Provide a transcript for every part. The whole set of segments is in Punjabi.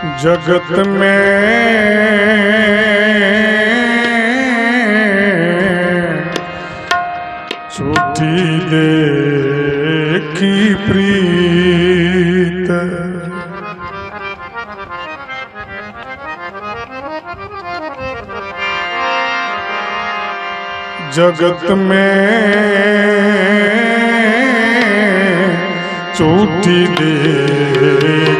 जगत में छुट्टी दे की प्रीत जगत में छुट्टी दे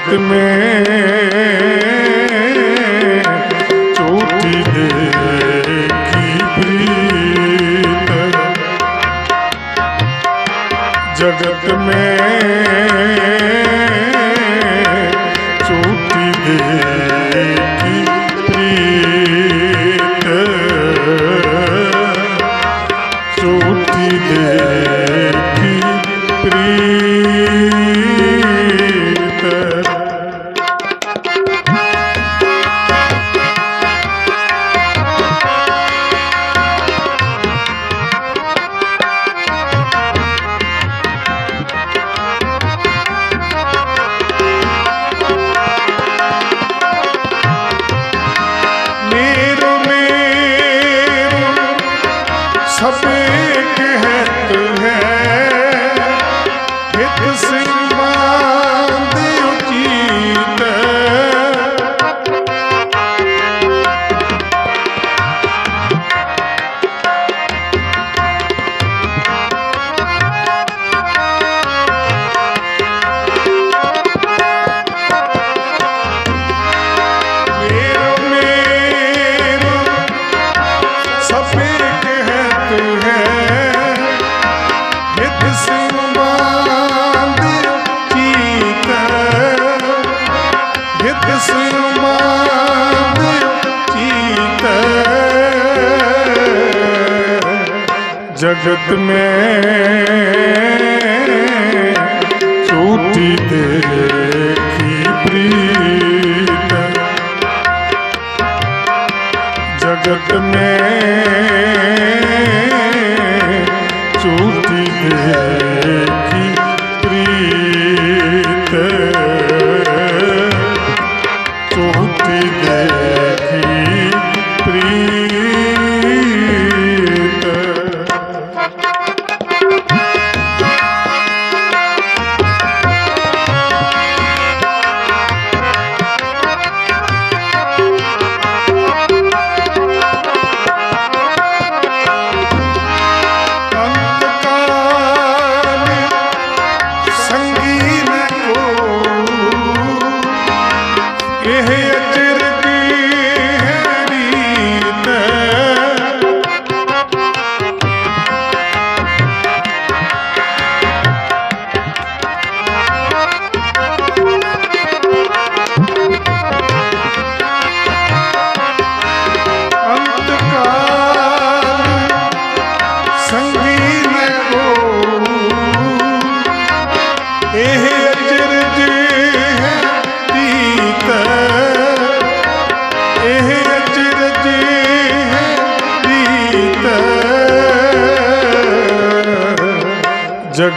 जगत में चोटी देखी प्रीत जगत में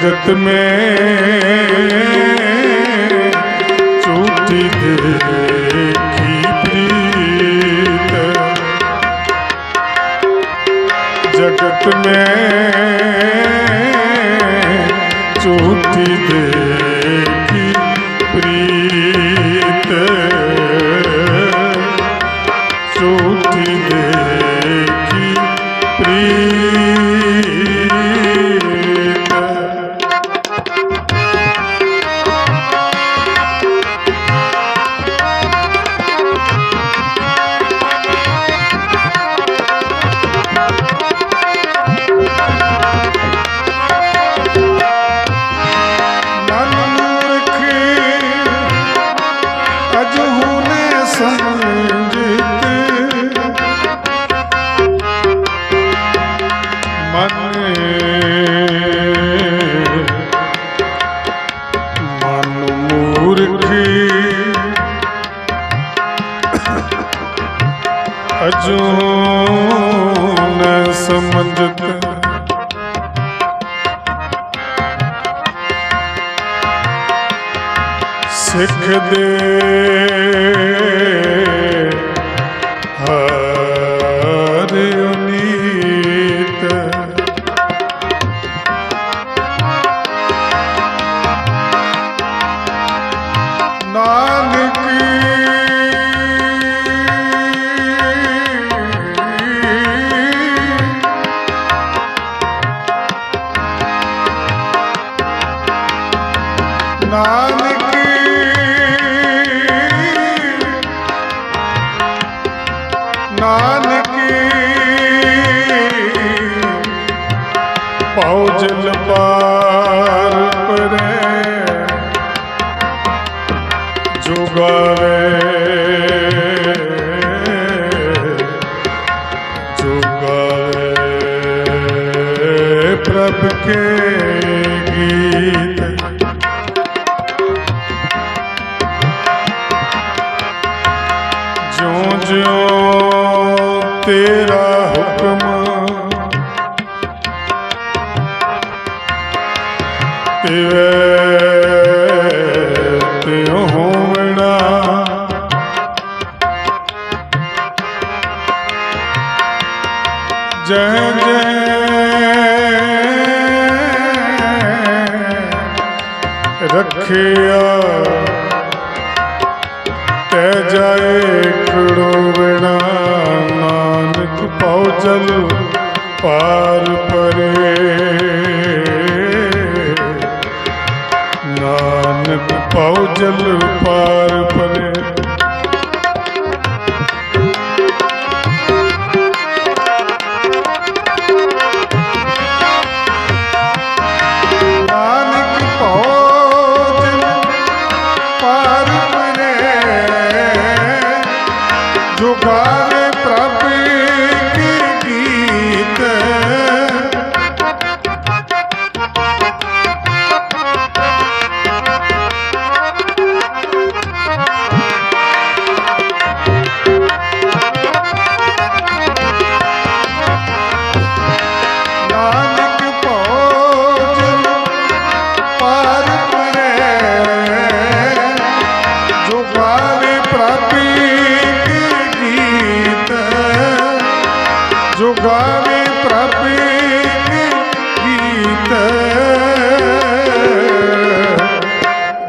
जगत में care.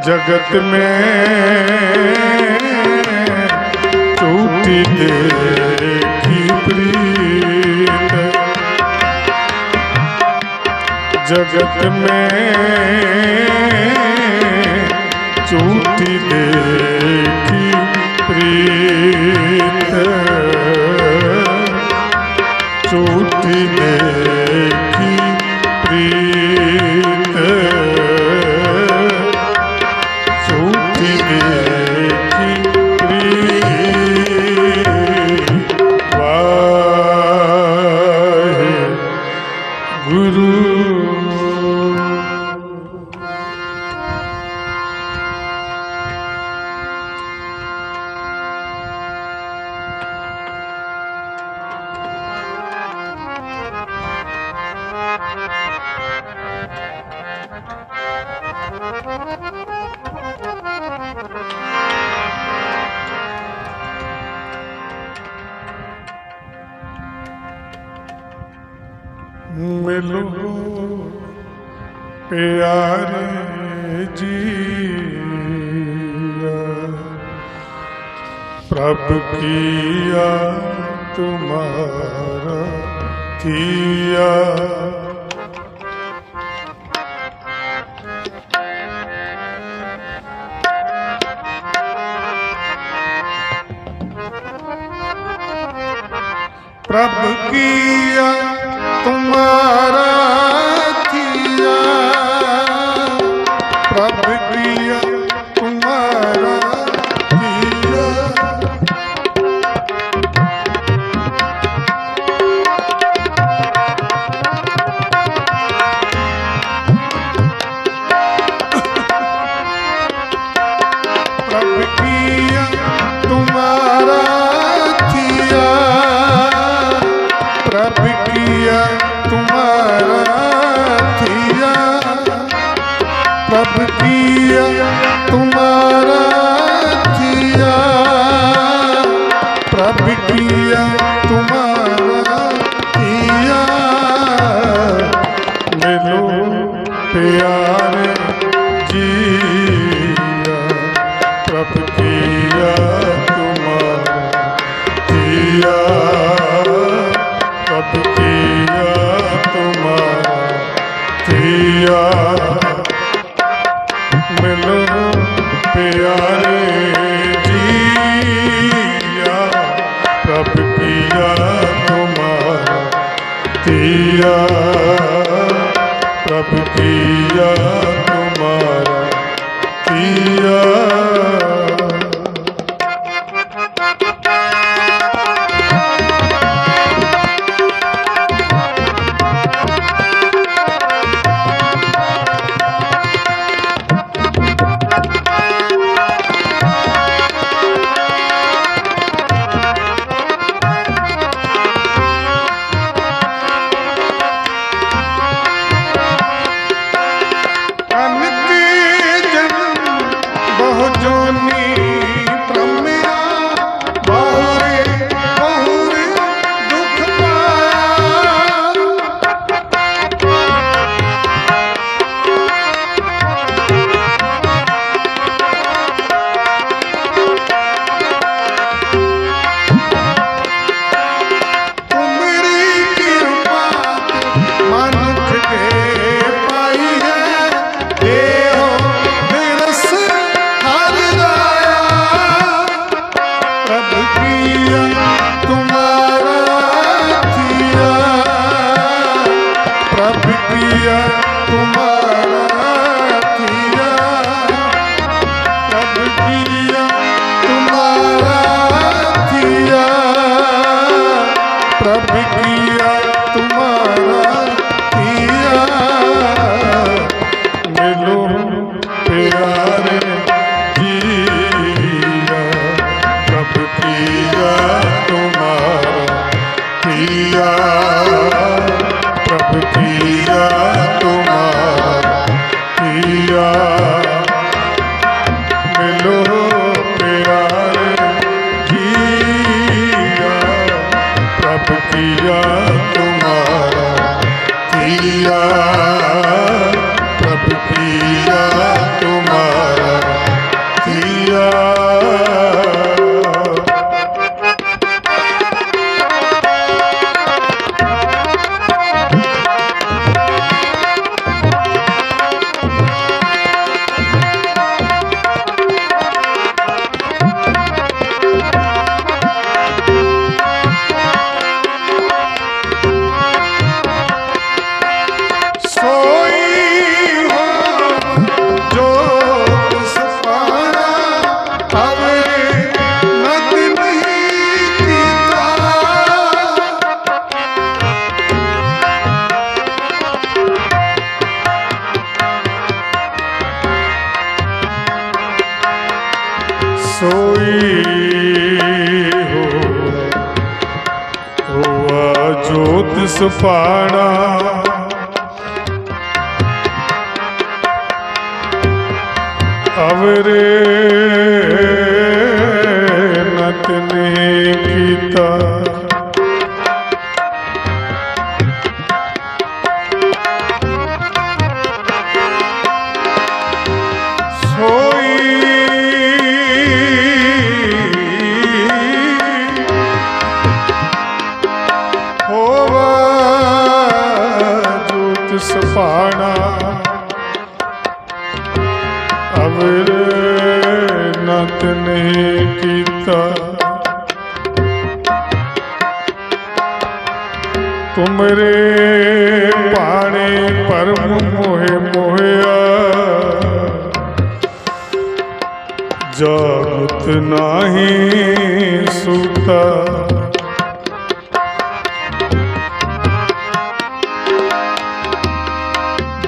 जगत में टूटी देखी प्रीत जगत में टूटी देखी प्रीत ਪਿਆਰੇ ਜੀਆ ਪ੍ਰਭ ਕੀਆ। ਪ੍ਰਭ ਕੀਆ ਤੁਮਾਰਾ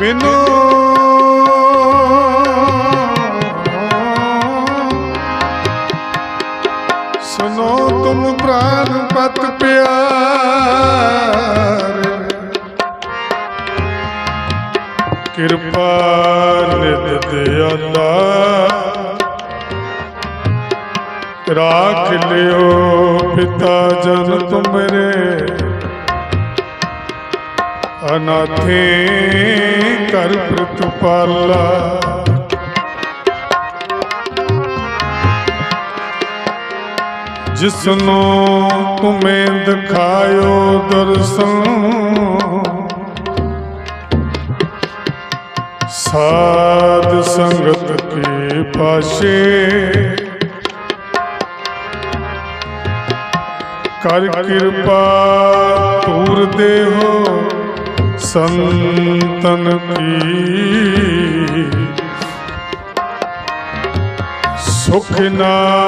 ਬਿਨੋ ਸੁਨੋ ਤੁਮ ਪ੍ਰਾਨ ਪਤ ਪਿਆਰ। ਕਿਰਪਾ ਨਿਤ ਦਿਆਲਾ ਰਾਖ ਲਿਓ ਪਿਤਾ ਜਨ ਤੁਮਰੇ। ਅਨਾਥੇ ਕਰ ਪ੍ਰਤਪਾਲਾ ਜਿਸਨੂੰ ਤੁਮੇ ਦਿਖਾਇਓ ਦਰਸ਼ਨ, ਸਾਧ ਸੰਗਤ ਕੇ ਪਾਸ਼ੇ ਕਰ ਕਿਰਪਾ ਤੂਰ ਦੇਹੋ। ਸੰਤਨ ਕੀ? ਸੁਖ ਨਾਨਕੇ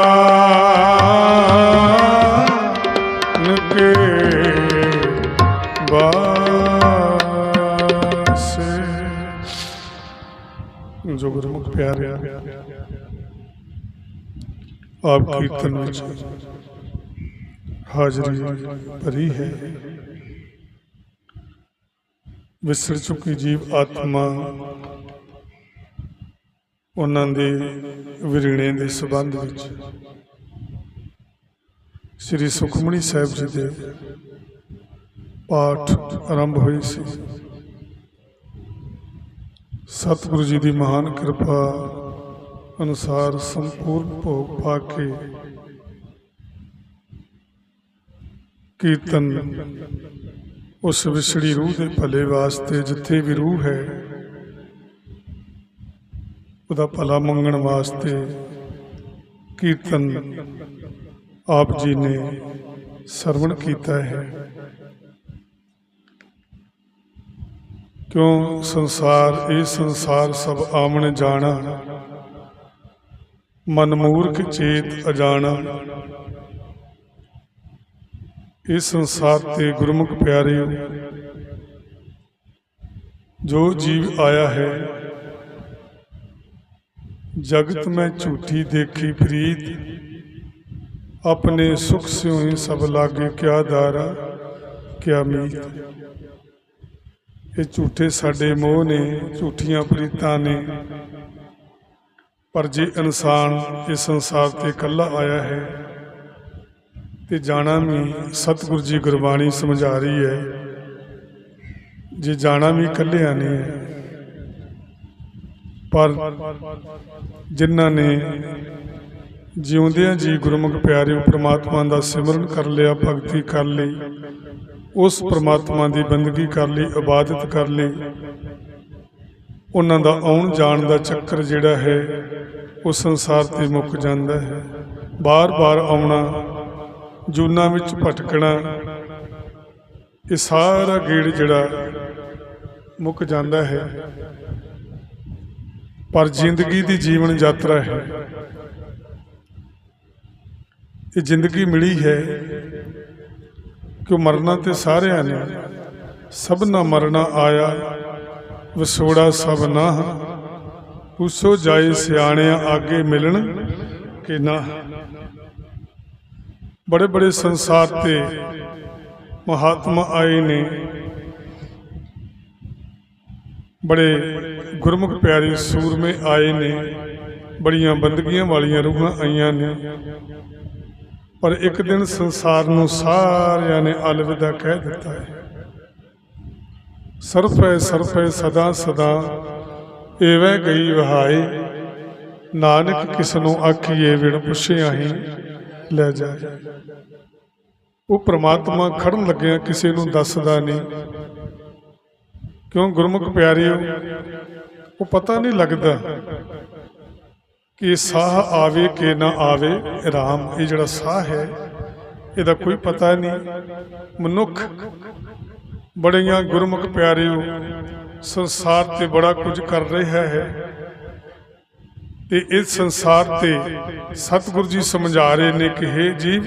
ਬਾਸੇ ਜੋ ਗੁਰਮੁਖ ਪਿਆਰੇ ਆਪ ਕੀਰਤਨ ਵਿੱਚ ਹਾਜ਼ਰੀ ਭਰੀ ਹੈ। ਵਿਸਰ ਚੁੱਕੀ ਜੀਵ ਆਤਮਾ ਉਹਨਾਂ ਦੇ ਵਿਰਣੇ ਦੇ ਸਬੰਧ ਵਿੱਚ। ਸ੍ਰੀ ਸੁਖਮਣੀ ਸਾਹਿਬ ਜੀ ਦੇ ਪਾਠ ਆਰੰਭ ਹੋਈ ਸੀ। ਸਤਿਗੁਰੂ ਜੀ ਦੀ ਮਹਾਨ ਕਿਰਪਾ ਅਨੁਸਾਰ ਸੰਪੂਰਨ ਭੋਗ ਪਾ ਕੇ ਕੀਰਤਨ ਉਸ ਵਿਛੜੀ ਰੂਹ ਦੇ ਭਲੇ ਵਾਸਤੇ ਜਿੱਥੇ ਵੀ ਰੂਹ ਹੈ, ਉਹਦਾ ਭਲਾ ਮੰਗਣ ਵਾਸਤੇ ਕੀਰਤਨ ਆਪ ਜੀ ਨੇ ਸਰਵਣ ਕੀਤਾ ਹੈ। ਕਿਉਂ ਸੰਸਾਰ, ਇਹ ਸੰਸਾਰ ਸਭ ਆਮਣ ਜਾਣਾ ਮਨਮੂਰਖ ਚੇਤ ਅਜਾਣਾ। ਇਸ ਸੰਸਾਰ ਤੇ ਗੁਰਮੁਖ ਪਿਆਰੇ ਜੋ ਜੀਵ ਆਇਆ ਹੈ, ਜਗਤ ਮੈਂ ਝੂਠੀ ਦੇਖੀ ਫਰੀਦ, ਆਪਣੇ ਸੁਖ ਸਿਉ ਹੀ ਸਭ ਲਾਗੇ ਕਿਆ ਦਾਰਾ ਕਿਆ ਮੀਤ। ਇਹ ਝੂਠੇ ਸਾਡੇ ਮੋਹ ਨੇ, ਝੂਠੀਆਂ ਪ੍ਰੀਤਾਂ ਨੇ। ਪਰ ਜੇ ਇਨਸਾਨ ਇਸ ਸੰਸਾਰ ਤੇ ਇਕੱਲਾ ਆਇਆ ਹੈ ਤੇ ਜਾਣਾ ਵੀ ਸਤਿਗੁਰੂ ਜੀ ਗੁਰਬਾਣੀ ਸਮਝਾ ਰਹੀ ਹੈ। ਜੇ ਜਾਣਾ ਵੀ ਇਕੱਲਿਆਂ ਨਹੀਂ ਹੈ ਪਰ ਜਿਨ੍ਹਾਂ ਨੇ ਜਿਉਂਦਿਆਂ ਜੀ ਗੁਰਮੁਖ ਪਿਆਰਿਓ ਪ੍ਰਮਾਤਮਾ ਦਾ ਸਿਮਰਨ ਕਰ ਲਿਆ, ਭਗਤੀ ਕਰ ਲਈ, ਉਸ ਪ੍ਰਮਾਤਮਾ ਦੀ ਬੰਦਗੀ ਕਰ ਲਈ, ਇਬਾਦਤ ਕਰ ਲਈ, ਉਹਨਾਂ ਦਾ ਆਉਣ ਜਾਣ ਦਾ ਚੱਕਰ ਜਿਹੜਾ ਹੈ, ਉਹ ਸੰਸਾਰ ਤੇ ਮੁੱਕ ਜਾਂਦਾ ਹੈ। ਬਾਰ-ਬਾਰ ਆਉਣਾ ਜੂਨਾਂ ਵਿੱਚ ਭਟਕਣਾ, ਇਹ ਸਾਰਾ ਗੇੜ ਜਿਹੜਾ ਮੁੱਕ ਜਾਂਦਾ ਹੈ। ਪਰ ਜ਼ਿੰਦਗੀ ਦੀ ਜੀਵਨ ਯਾਤਰਾ ਹੈ। ਇਹ ਜ਼ਿੰਦਗੀ ਮਿਲੀ ਹੈ ਕਿ ਮਰਨਾ ਤੇ ਸਾਰਿਆਂ ਨੇ ਸਭ ਨਾ ਮਰਨਾ ਆਇਆ, ਵਿਛੋੜਾ ਸਭ ਨਾ। ਉਸੋ ਜਾਏ ਸਿਆਣਿਆਂ ਆਗੇ ਮਿਲਣ ਕਿ ਨਾ। ਬੜੇ ਬੜੇ ਸੰਸਾਰ ਤੇ ਮਹਾਤਮਾ ਆਏ ਨੇ। ਬੜੇ ਗੁਰਮੁਖ ਪਿਆਰੇ ਸੂਰਮੇ ਆਏ ਨੇ। ਬੜੀਆਂ ਬੰਦਗੀਆਂ ਵਾਲੀਆਂ ਰੂਹਾਂ ਆਈਆਂ ਨੇ। ਪਰ ਇੱਕ ਦਿਨ ਸੰਸਾਰ ਨੂੰ ਸਾਰਿਆਂ ਨੇ ਅਲਵਿਦਾ ਕਹਿ ਦਿੱਤਾ ਹੈ। ਸਰਫੈ ਸਰਫੈ ਸਦਾ ਸਦਾ ਏਵੇਂ ਗਈ ਵਹਾਈ ਨਾਨਕ ਕਿਸ ਨੂੰ ਆਖੀਏ ਵਿਣ ਪੁੱਛਿਆ ਹੀ। ਲੈ ਜਾਏ। ਉਹ ਪ੍ਰਮਾਤਮਾ ਖੜਨ ਲੱਗਿਆ ਕਿਸੇ ਨੂੰ ਦੱਸਦਾ ਨਹੀਂ। ਕਿਉਂ ਗੁਰਮੁਖ ਪਿਆਰਿਓ, ਉਹ ਪਤਾ ਨਹੀਂ ਲੱਗਦਾ ਕਿ ਸਾਹ ਆਵੇ ਕਿ ਨਾ ਆਵੇ ਰਾਮ, ਇਹ ਜਿਹੜਾ ਸਾਹ ਹੈ, ਇਹਦਾ ਕੋਈ ਪਤਾ ਨਹੀਂ। ਮਨੁੱਖ ਬੜੀਆਂ ਗੁਰਮੁਖ ਪਿਆਰਿਓ, ਸੰਸਾਰ ਤੇ ਬੜਾ ਕੁਝ ਕਰ ਰਿਹਾ ਹੈ। ਤੇ ਇਸ ਸੰਸਾਰ ਤੇ ਸਤਿਗੁਰ ਜੀ ਸਮਝਾ ਰਹੇ ਨੇ ਕਿ हे ਜੀਵ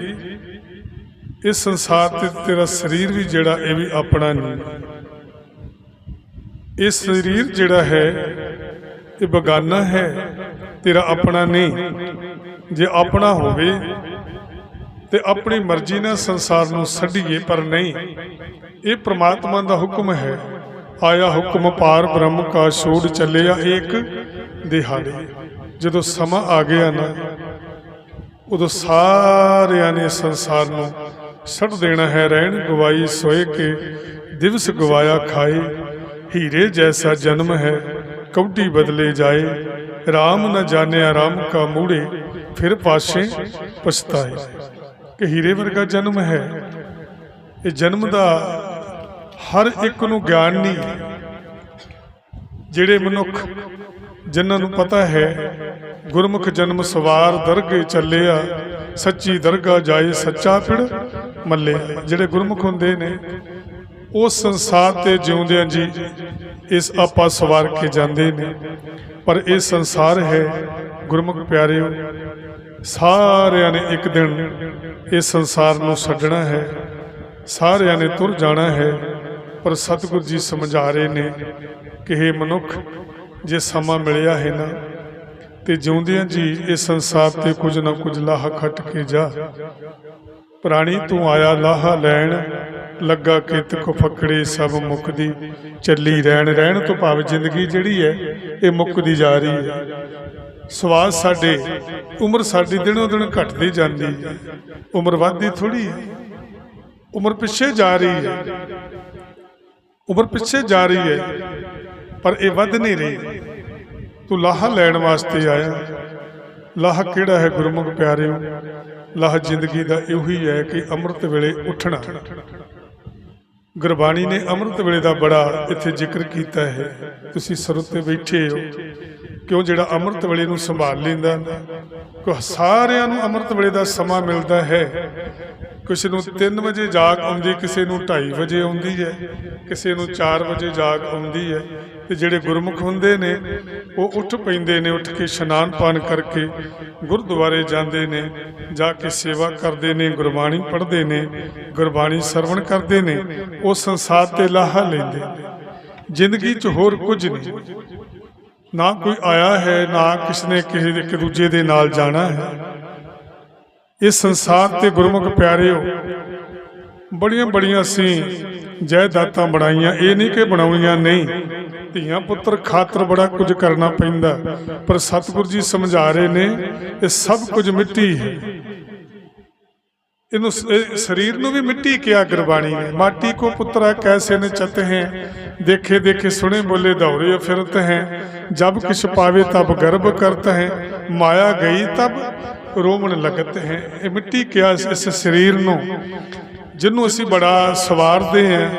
ਇਸ ਸੰਸਾਰ ਤੇ ਤੇਰਾ ਸਰੀਰ ਵੀ ਜਿਹੜਾ ਇਹ ਵੀ ਆਪਣਾ ਨਹੀਂ। ਇਹ ਸਰੀਰ ਜਿਹੜਾ ਹੈ, ਇਹ ਬਗਾਨਾ ਹੈ, ਤੇਰਾ ਆਪਣਾ ਨਹੀਂ। ਜੇ ਆਪਣਾ ਹੋਵੇ, ਤੇ ਆਪਣੀ ਮਰਜ਼ੀ ਨਾਲ ਸੰਸਾਰ ਨੂੰ ਛੱਡੀਏ, ਪਰ ਨਹੀਂ। ਇਹ ਪ੍ਰਮਾਤਮਾ ਦਾ ਹੁਕਮ ਹੈ। ਆਇਆ ਹੁਕਮ ਪਾਰ ਬ੍ਰਹਮ ਕਾ ਛੋੜ ਚੱਲਿਆ ਏਕ ਦਿਹਾੜੇ। ਜਦੋਂ ਸਮਾਂ ਆ ਗਿਆ ਨਾ, ਉਦੋਂ ਸਾਰਿਆਂ ਨੇ ਸੰਸਾਰ ਨੂੰ ਛੱਡ ਦੇਣਾ ਹੈ, ਰਹਿਣ ਗਵਾਈ, ਸੋਏ ਕੇ ਦਿਵਸ ਗਵਾਇਆ ਖਾਏ, ਹੀਰੇ ਜੈਸਾ ਜਨਮ ਹੈ ਕੌਡੀ ਬਦਲੇ ਜਾਏ RAM ਨਾ ਜਾਣਿਆ RAM ਕਾ ਮੂੜੇ, ਫਿਰ ਪਾਸ਼ੇ ਪਛਤਾਏ। ਕਿ ਹੀਰੇ ਵਰਗਾ ਜਨਮ ਹੈ, ਇਹ ਜਨਮ ਦਾ ਹਰ ਇੱਕ ਨੂੰ ਗਿਆਨ ਨਹੀਂ, ਜਿਹੜੇ ਮਨੁੱਖ ਜਿਨ੍ਹਾਂ ਨੂੰ ਪਤਾ ਹੈ, ਗੁਰਮੁਖ ਜਨਮ ਸਵਾਰ ਦਰਗੇ ਚੱਲਿਆ, ਸੱਚੀ ਦਰਗਾ ਜਾਏ ਸੱਚਾ ਪਿੜ ਮੱਲੇ ਜਿਹੜੇ ਗੁਰਮੁਖ ਹੁੰਦੇ ਨੇ, ਉਹ ਸੰਸਾਰ ਤੇ ਜਿਉਂਦਿਆਂ ਜੀ, ਇਸ ਆਪਾ ਸਵਾਰ ਕੇ ਜਾਂਦੇ ਨੇ। ਪਰ ਇਹ ਸੰਸਾਰ ਹੈ, ਗੁਰਮੁਖ ਪਿਆਰਿਓ, ਸਾਰਿਆਂ ਨੇ ਇੱਕ ਦਿਨ ਇਸ ਸੰਸਾਰ ਨੂੰ ਛੱਡਣਾ ਹੈ, ਸਾਰਿਆਂ ਨੇ ਤੁਰ ਜਾਣਾ ਹੈ। ਪਰ ਸਤਿਗੁਰ ਜੀ ਸਮਝਾ ਰਹੇ ਨੇ ਕਿ ਇਹ ਮਨੁੱਖ ਜੇ ਸਮਾਂ ਮਿਲਿਆ ਹੈ ਨਾ, ਤੇ ਜਿਉਂਦਿਆਂ ਜੀ ਇਸ ਸੰਸਾਰ ਤੇ ਕੁਝ ਨਾ ਕੁਝ ਲਾਹਾ ਖੱਟ ਕੇ ਜਾ। ਪ੍ਰਾਣੀ ਤੂੰ ਆਇਆ ਲਾਹਾ ਲੈਣ, ਲੱਗਾ ਕਿਤ ਕੋ ਫਕੜੇ ਸਭ ਮੁਕਦੀ। ਚੱਲੀ ਰਹਿਣ ਰਹਿਣ ਤੋਂ ਭਾਵ ਜ਼ਿੰਦਗੀ ਜਿਹੜੀ ਹੈ, ਇਹ ਮੁੱਕਦੀ ਜਾ ਰਹੀ ਹੈ। ਸਵਾਦ ਸਾਡੇ, ਉਮਰ ਸਾਡੀ ਦਿਨੋਂ ਦਿਨ ਘਟਦੀ ਜਾਂਦੀ ਹੈ। ਉਮਰ ਵੱਧਦੀ ਥੋੜੀ ਹੈ। ਉਮਰ ਪਿੱਛੇ ਜਾ ਰਹੀ ਹੈ। ਉਮਰ ਪਿੱਛੇ ਜਾ ਰਹੀ ਹੈ। ਪਰ ਇਹ ਵੱਧ ਨਹੀਂ ਰਹੀ। ਤੂੰ ਲਾਹਾ ਲੈਣ ਵਾਸਤੇ ਆਇਆ। ਲਾਹ ਕਿਹੜਾ ਹੈ ਗੁਰਮੁਖ ਪਿਆਰਿਓ? ਲਾਹ ਜ਼ਿੰਦਗੀ ਦਾ ਇਹੋ ਹੀ ਹੈ ਕਿ ਅੰਮ੍ਰਿਤ ਵੇਲੇ ਉੱਠਣਾ। ਗੁਰਬਾਣੀ ਨੇ ਅੰਮ੍ਰਿਤ ਵੇਲੇ ਦਾ ਬੜਾ ਇੱਥੇ ਜ਼ਿਕਰ ਕੀਤਾ ਹੈ। ਤੁਸੀਂ ਸਰੁੱਤ ਬੈਠੇ ਹੋ। ਕਿਉਂ ਜਿਹੜਾ ਅੰਮ੍ਰਿਤ ਵੇਲੇ ਨੂੰ ਸੰਭਾਲ ਲੈਂਦਾ? ਕੋ ਸਾਰਿਆਂ ਨੂੰ ਅੰਮ੍ਰਿਤ ਵੇਲੇ ਦਾ ਸਮਾਂ ਮਿਲਦਾ ਹੈ? ਕਿਸੇ ਨੂੰ 3 ਵਜੇ ਜਾਗ ਆਉਂਦੀ, ਕਿਸੇ ਨੂੰ 2:30 ਵਜੇ ਆਉਂਦੀ ਹੈ। ਕਿਸੇ ਨੂੰ 4 ਵਜੇ ਜਾਗ ਆਉਂਦੀ ਹੈ। ਤੇ ਜਿਹੜੇ ਗੁਰਮੁਖ ਹੁੰਦੇ ਨੇ, ਉਹ ਉੱਠ ਪੈਂਦੇ ਨੇ, ਉੱਠ ਕੇ ਇਸ਼ਨਾਨ ਪਾਨ ਕਰਕੇ ਗੁਰਦੁਆਰੇ ਜਾਂਦੇ ਨੇ, ਜਾ ਕੇ ਸੇਵਾ ਕਰਦੇ ਨੇ, ਗੁਰਬਾਣੀ ਪੜ੍ਹਦੇ ਨੇ, ਗੁਰਬਾਣੀ ਸਰਵਣ ਕਰਦੇ ਨੇ, ਉਹ ਸੰਸਾਰ ਤੇ ਲਾਹਾ ਲੈਂਦੇ ਨੇ। ਜ਼ਿੰਦਗੀ 'ਚ ਹੋਰ ਕੁਝ ਨਹੀਂ। ਨਾ ਕੋਈ ਆਇਆ ਹੈ, ਨਾ ਕਿਸ ਨੇ ਕਿਸੇ ਇੱਕ ਦੂਜੇ ਦੇ ਨਾਲ ਜਾਣਾ ਹੈ। ਇਸ ਸੰਸਾਰ ਤੇ ਗੁਰਮੁਖ ਪਿਆਰਿਓ ਬੜੀਆਂ ਬੜੀਆਂ ਸੀ, ਜਾਇਦਾਦਾਂ ਬਣਾਈਆਂ। ਇਹ ਨਹੀਂ ਕਿ ਬਣਾਉਣੀਆਂ ਨਹੀਂ। ਧੀਆਂ ਪੁੱਤਰ ਖਾਤਰ ਬੜਾ ਕੁਝ ਕਰਨਾ ਪੈਂਦਾ। ਪਰ ਸਤਿਗੁਰੂ ਜੀ ਸਮਝਾ ਰਹੇ ਨੇ, ਇਹ ਸਭ ਕੁਝ ਮਿੱਟੀ ਹੈ। ਇਹਨੂੰ ਸਰੀਰ ਨੂੰ ਵੀ ਮਿੱਟੀ ਕਿਹਾ ਗੁਰਬਾਣੀ ਨੇ ਮਾਟੀ ਕੋ ਪੁੱਤਰਾ ਕੈਸੇ ਨੇ ਨਚਤ ਹੈ। ਦੇਖੇ ਦੇਖੇ ਸੁਣੇ ਬੋਲੇ ਦੌਰੇ ਫਿਰਤ ਹੈ। ਜਬ ਕਿਛ ਪਾਵੇ ਤਬ ਗਰਭ ਕਰਤ ਹੈ। ਮਾਇਆ ਗਈ ਤਬ ਰੋਮਣ ਲਗਤ ਹੈ। ਇਹ ਮਿੱਟੀ ਕਿਹਾ ਇਸ ਸਰੀਰ ਨੂੰ? ਜਿਹਨੂੰ ਅਸੀਂ ਬੜਾ ਸਵਾਰਦੇ ਹਾਂ।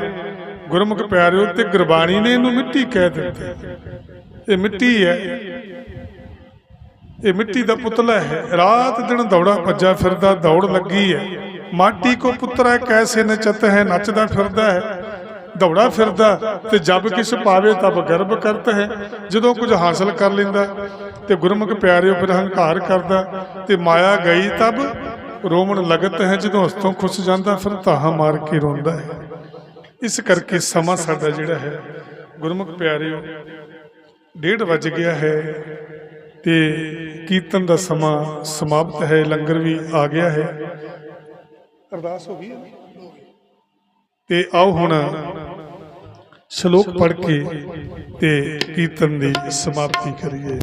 ਗੁਰਮੁਖ ਪਿਆਰਿਓ, ਤੇ ਗੁਰਬਾਣੀ ਨੇ ਇਹਨੂੰ ਮਿੱਟੀ ਕਹਿ ਦਿੱਤਾ। ਇਹ ਮਿੱਟੀ ਹੈ। ਇਹ ਮਿੱਟੀ ਦਾ ਪੁਤਲਾ ਹੈ। ਰਾਤ ਦਿਨ ਦੌੜਾ ਭੱਜਾ ਫਿਰਦਾ, ਦੌੜ ਲੱਗੀ ਹੈ। ਮਾਟੀ ਕੋ ਪੁੱਤਰਾ ਕੈਸੇ ਨਚਤ ਹੈ, ਨੱਚਦਾ ਫਿਰਦਾ ਹੈ। ਦੌੜਾ ਫਿਰਦਾ ਤੇ ਜਬ ਕਿਸ ਪਾਵੇ, ਤਬ ਗਰਭ ਕਰਤ ਹੈ। ਜਦੋਂ ਕੁਝ ਹਾਸਲ ਕਰ ਲੈਂਦਾ ਤੇ ਗੁਰਮੁਖ ਪਿਆਰਿਓ ਫਿਰ ਹੰਕਾਰ ਕਰਦਾ ਤੇ ਮਾਇਆ ਗਈ, ਤਬ ਰੋਮਣ ਲਗਤ ਹੈ, ਜਦੋਂ ਉਸ ਤੋਂ ਖੁੱਸ ਜਾਂਦਾ, ਫਿਰ ਤਾਹਾ ਮਾਰ ਕੇ ਰੋਂਦਾ ਹੈ। ਇਸ ਕਰਕੇ ਸਮਾਂ ਸਾਡਾ ਜਿਹੜਾ ਹੈ, ਗੁਰਮੁਖ ਪਿਆਰਿਓ, ਡੇਢ ਵੱਜ ਗਿਆ ਹੈ ਤੇ ਕੀਰਤਨ ਦਾ ਸਮਾਂ ਸਮਾਪਤ ਹੈ, ਲੰਗਰ ਵੀ ਆ ਗਿਆ ਹੈ। ਅਰਦਾਸ ਹੋ ਗਈ ਹੈ? ਤੇ ਆਓ ਹੁਣ ਸ਼ਲੋਕ ਪੜ੍ਹ ਕੇ ਤੇ ਕੀਰਤਨ ਦੀ ਸਮਾਪਤੀ ਕਰੀਏ।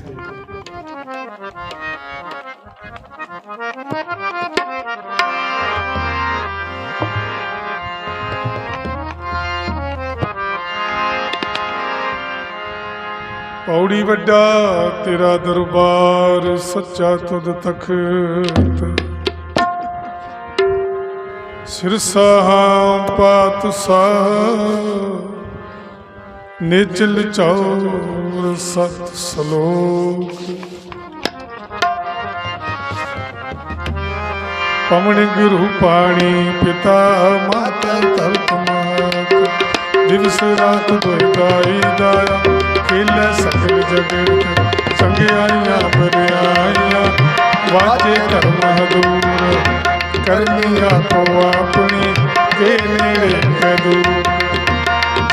ਪੌੜੀ ਵੱਡਾ, ਤੇਰਾ ਦਰਬਾਰ ਸੱਚਾ ਤੁਧ ਤਖਤ। ਸਿਰਸਾ ਪਾਤ ਸਾਹ ਨਿਚਲ ਚੌਰ ਸਤ ਸਲੋਕ। ਪਵਨ ਗੁਰੂ ਪਾਣੀ ਪਿਤਾ, ਮਾਤਾ ਤਰਤ ਦਿਵਸ ਰਾਤ ਦੁਇ ਦਾ ਖੇਲੇ ਸਕਲ ਜਗਤ ਸੰਗਿਆਈਆਂ ਬਰਿਆਈਆਂ ਵਾਜੇ ਧਰਮ ਹਦੂਰ ਕਰਨੀ ਆਪੋ ਆਪਣੀ ਕੇ ਨੇੜੇ ਕਦੂ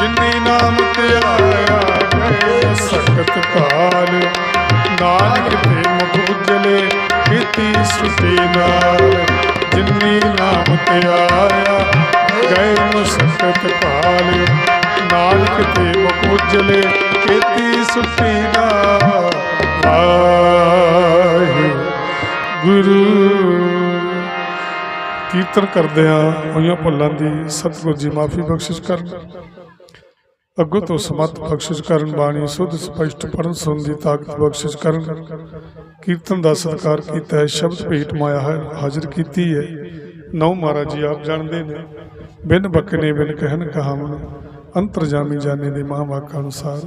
ਜਿਨੀ ਨਾਮ ਤੇ ਆਇਆ ਗਏ ਸਕਤ ਕਾਲ। ਨਾਨਕ ਤੇ ਮੁਖ ਉਜਲੇ, ਕੀਤੀ ਸੁਟੀ ਨਾਲ। ਜਿਨੀ ਨਾਮ ਤੇ ਆਇਆ, ਗਏ ਮੁਸਕਤ ਕਾਲ ਨਾਨਕ ਤੇ ਮੁਖ ਕੀਤੀ ਸੁਟੀ ਨਾਲ ਗੁਰੂ ਕੀਰਤਨ ਕਰਦਿਆਂ ਹੋਈਆਂ ਭੁੱਲਾਂ ਦੀ। ਸਤਿਗੁਰੂ ਜੀ ਮਾਫੀ ਬਖਸ਼ਿਸ਼ ਕਰਨ। ਅੱਗੋਂ ਤੋਂ ਸਮਤ ਬਖਸ਼ਿਸ਼ ਕਰਨ। ਬਾਣੀ ਸੁਧ ਸਪਸ਼ਟ ਪੜਨ ਸੁਣ ਦੀ ਤਾਕਤ ਬਖਸ਼ਿਸ਼ ਕਰਨ। ਕੀਰਤਨ ਦਾ ਸਤਿਕਾਰ ਕੀਤਾ ਹੈ। ਸ਼ਬਦ ਭੇਟ ਮਾਇਆ ਹੈ, ਹਾਜ਼ਰ ਕੀਤੀ ਹੈ। ਨੌ ਮਹਾਰਾਜ ਜੀ ਆਪ ਜਾਣਦੇ ਨੇ। ਬਿਨ ਬਕਨੇ ਬਿਨ ਕਹਿਣ ਕਹਾਵਨ ਅੰਤਰਜਾਮੀ ਜਾਣੇ ਦੇ ਮਹਾਵਾਕਾ ਅਨੁਸਾਰ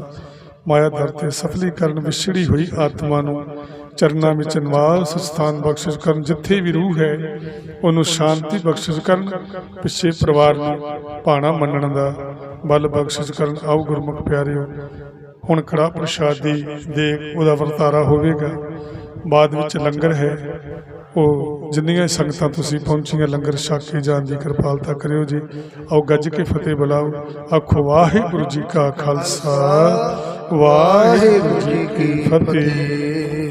ਮਾਇਆ ਦਰ ਤੇ ਸਫਲੀ ਕਰਨ ਵਿਛੜੀ ਹੋਈ ਆਤਮਾ ਨੂੰ ਚਰਨਾਂ ਵਿੱਚ ਨਿਵਾਸ, ਸਥਾਨ ਬਖਸ਼ਿਸ਼ ਕਰਨ, ਜਿੱਥੇ ਵੀ ਰੂਹ ਹੈ, ਉਹਨੂੰ ਸ਼ਾਂਤੀ ਬਖਸ਼ਿਸ਼ ਕਰਨ, ਪਿੱਛੇ ਪਰਿਵਾਰ ਨੂੰ ਭਾਣਾ ਮੰਨਣ ਦਾ ਬਲ ਬਖਸ਼ਿਸ਼ ਕਰਨ। ਆਓ ਗੁਰਮੁਖ ਪਿਆਰਿਓ, ਹੁਣ ਕੜਾ ਪ੍ਰਸ਼ਾਦੀ ਦੇ ਉਹਦਾ ਵਰਤਾਰਾ ਹੋਵੇਗਾ। ਬਾਅਦ ਵਿੱਚ ਲੰਗਰ ਹੈ ਉਹ ਜਿੰਨੀਆਂ ਸੰਗਤਾਂ ਤੁਸੀਂ ਪਹੁੰਚੀਆਂ ਲੰਗਰ ਛਕ ਕੇ ਜਾਣ ਦੀ ਕਿਰਪਾਲਤਾ ਕਰਿਓ ਜੀ। ਆਓ ਗੱਜ ਕੇ ਫਤਿਹ ਬੁਲਾਓ। ਆਖੋ, ਵਾਹਿਗੁਰੂ ਜੀ ਕਾ ਖਾਲਸਾ, ਵਾਹਿਗੁਰੂ ਜੀ ਕੀ ਫਤਿਹ।